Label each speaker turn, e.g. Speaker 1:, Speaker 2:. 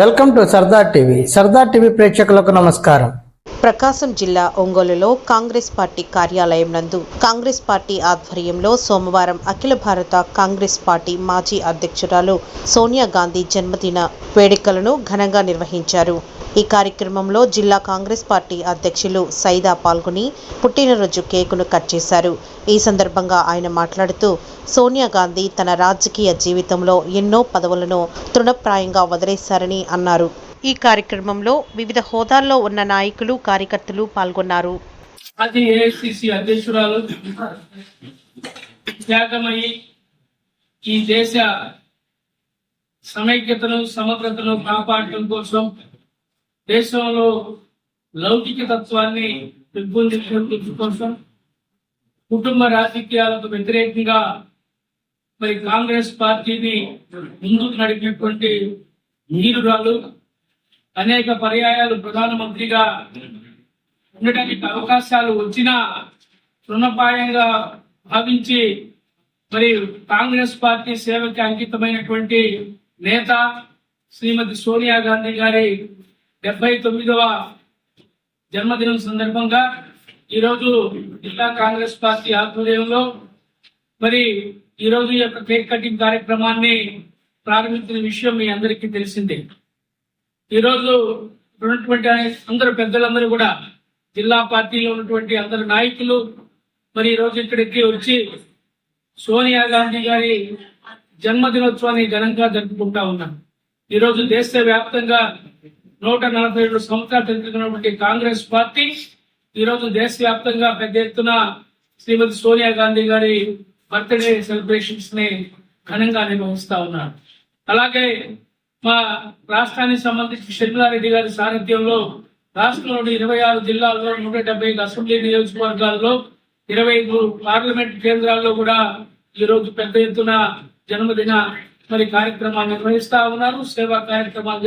Speaker 1: Welcome to Sardar TV. Sardar TV ప్రేక్షకులకు నమస్కారం.
Speaker 2: ప్రకాశం జిల్లా ఒంగోలులో కాంగ్రెస్ పార్టీ కార్యాలయం నందు కాంగ్రెస్ పార్టీ ఆధ్వర్యంలో సోమవారం అఖిల భారత కాంగ్రెస్ పార్టీ మాజీ అధ్యక్షురాలు సోనియా గాంధీ జన్మదిన వేడుకలను ఘనంగా నిర్వహించారు. ఈ కార్యక్రమంలో జిల్లా కాంగ్రెస్ పార్టీ అధ్యక్షులు సైదా పాల్గొని పుట్టినరోజు కేకును కట్ చేశారు. ఈ సందర్భంగా ఆయన మాట్లాడుతూ సోనియా గాంధీ తన రాజకీయ జీవితంలో ఎన్నో పదవులను తృణప్రాయంగా వదిలేశారని అన్నారు. ఈ కార్యక్రమంలో వివిధ హోదాల్లో ఉన్న నాయకులు కార్యకర్తలు పాల్గొన్నారు.
Speaker 3: అది అధ్యక్షురాలు త్యాగమయ్యి ఈ దేశ సమైక్యతను సమగ్రతను కాపాడటం కోసం దేశంలో లౌకిక తత్వాన్ని పెంపొందించడం కోసం కుటుంబ రాజకీయాలకు వ్యతిరేకంగా మరి కాంగ్రెస్ పార్టీని ముందుకు నడిపినటువంటి నీరురాలు అనేక పర్యాయాలు ప్రధానమంత్రిగా ఉండటానికి అవకాశాలు వచ్చినా తృణపాయంగా భావించి మరి కాంగ్రెస్ పార్టీ సేవకి అంకితమైనటువంటి నేత శ్రీమతి సోనియా గాంధీ గారి డెబ్బై తొమ్మిదవ జన్మదినం సందర్భంగా ఈరోజు జిల్లా కాంగ్రెస్ పార్టీ ఆధ్వర్యంలో మరి ఈరోజు యొక్క కేక్ కటింగ్ కార్యక్రమాన్ని ప్రారంభించిన విషయం మీ అందరికీ తెలిసిందే. ఈరోజు ఉన్నటువంటి అందరు పెద్దలందరూ కూడా జిల్లా పార్టీలో ఉన్నటువంటి అందరు నాయకులు మరి ఈ రోజు ఇక్కడికి వచ్చి సోనియా గాంధీ గారి జన్మదినోత్సవాన్ని ఘనంగా జరుపుకుంటా ఉన్నాం. ఈ రోజు దేశ వ్యాప్తంగా నూట నలభై ఏడు సంవత్సరాలు జరుగుతున్నటువంటి కాంగ్రెస్ పార్టీ ఈ రోజు దేశవ్యాప్తంగా పెద్ద ఎత్తున శ్రీమతి సోనియా గాంధీ గారి బర్త్డే సెలబ్రేషన్స్ని ఘనంగా నిర్వహిస్తా ఉన్నారు. అలాగే మా రాష్ట్రానికి సంబంధించి షర్మిలారెడ్డి గారి సారథ్యంలో రాష్ట్రంలోని ఇరవై ఆరు జిల్లాల్లో నూట డెబ్బై ఐదు అసెంబ్లీ నియోజకవర్గాల్లో ఇరవై ఐదు పార్లమెంట్ కేంద్రాల్లో కూడా ఈ రోజు పెద్ద ఎత్తున జన్మదిన మరి కార్యక్రమాలు నిర్వహిస్తా ఉన్నారు. సేవా కార్యక్రమాలు